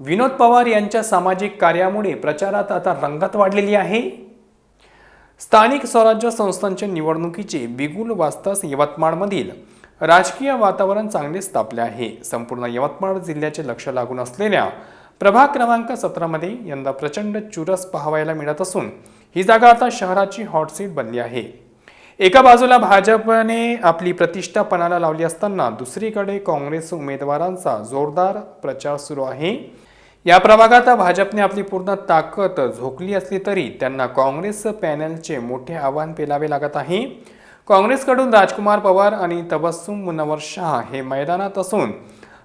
विनोद पवार यांच्या सामाजिक कार्यामुळे प्रचारात आता रंगत वाढलेली आहे. स्थानिक स्वराज्य संस्थांच्या निवडणुकीचे बिगुल वाजताच यवतमाळमधील राजकीय वातावरण चांगलेच तापले आहे. संपूर्ण यवतमाळ जिल्ह्याचे लक्ष लागून असलेल्या प्रभाग क्रमांक सतरामध्ये यंदा प्रचंड चुरस पाहावायला मिळत असून ही जागा आता शहराची हॉट सीट बनली आहे. एका बाजूला भाजपने आपली प्रतिष्ठा पणाला लावली असताना दुसरीकडे काँग्रेस उमेदवारांचा जोरदार प्रचार सुरू आहे. या प्रभागात भाजपने आपली पूर्ण ताकद झोकली असली तरी त्यांना काँग्रेस पॅनलचे मोठे आव्हान पेलावे लागत आहे. काँग्रेसकडून राजकुमार पवार आणि तबस्सुम मुनवर शाह हे मैदानात असून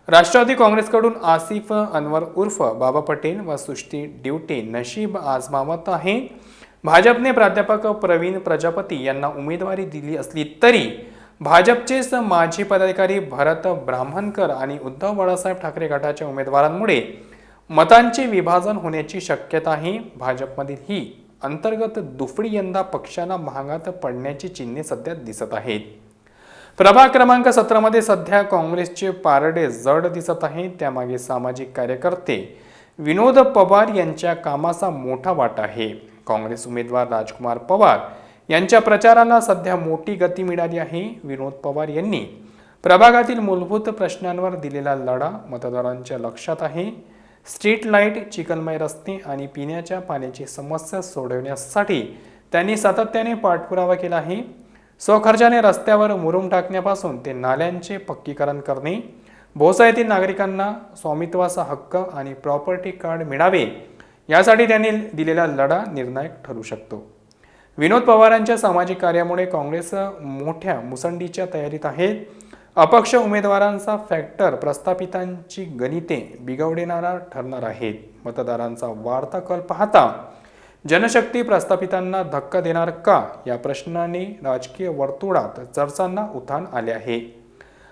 राष्ट्रवादी काँग्रेसकडून आसिफ अनवर उर्फ बाबा पटेल व सृष्टी ड्युटे नशीब आजमावत आहे. भाजपने प्राध्यापक प्रवीण प्रजापती यांना उमेदवारी दिली असली तरी भाजपचेच माजी पदाधिकारी भरत ब्राह्मणकर आणि उद्धव बाळासाहेब ठाकरे गटाच्या उमेदवारांमुळे मतांचे विभाजन होण्याची शक्यता आहे भाजपमधील ही. अंतर्गत दुफडी यंदा पक्षाला महागात पडण्याची चिन्हे सध्या दिसत आहेत. प्रभाग क्रमांक सतरामध्ये सध्या काँग्रेसचे पारडे जड दिसत आहे त्यामागे सामाजिक कार्यकर्ते विनोद पवार यांच्या कामाचा मोठा वाटा आहे. काँग्रेस उमेदवार राजकुमार पवार यांच्या प्रचाराला सध्या मोठी गती मिळाली आहे. विनोद पवार यांनी प्रभागातील मूलभूत प्रश्नांवर दिलेला लढा मतदारांच्या लक्षात आहे. स्ट्रीट लाइट चिकनमय रस्ते आणि पिण्याच्या पाण्याची समस्या सोडवण्यासाठी त्यांनी सातत्याने पाठपुरावा केला आहे. स्वखर्चाने रस्त्यावर मुरुम टाकण्यापासून ते नाल्यांचे पक्कीकरण करणे भोसा येथील नागरिकांना स्वामित्वाचा हक्क आणि प्रॉपर्टी कार्ड मिळावे यासाठी त्यांनी दिलेला लढा निर्णायक ठरू शकतो. विनोद पवारांच्या सामाजिक कार्यामुळे काँग्रेस मोठ्या मुसंडीच्या तयारीत आहे. अपक्ष उमेदवारांचा फॅक्टर प्रस्थापितांची गणिते बिघडविणारा ठरणार आहेत. मतदारांचा वाढता कल पाहता जनशक्ती प्रस्थापितांना धक्का देणार का? या प्रश्नाने राजकीय वर्तुळात चर्चांना उधाण आले आहे.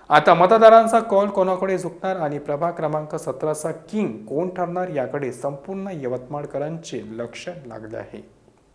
आता मतदारांचा कॉल कोणाकडे झुकणार आणि प्रभाग क्रमांक सतराचा किंग कोण ठरणार याकडे संपूर्ण यवतमाळकरांचे लक्ष लागले आहे.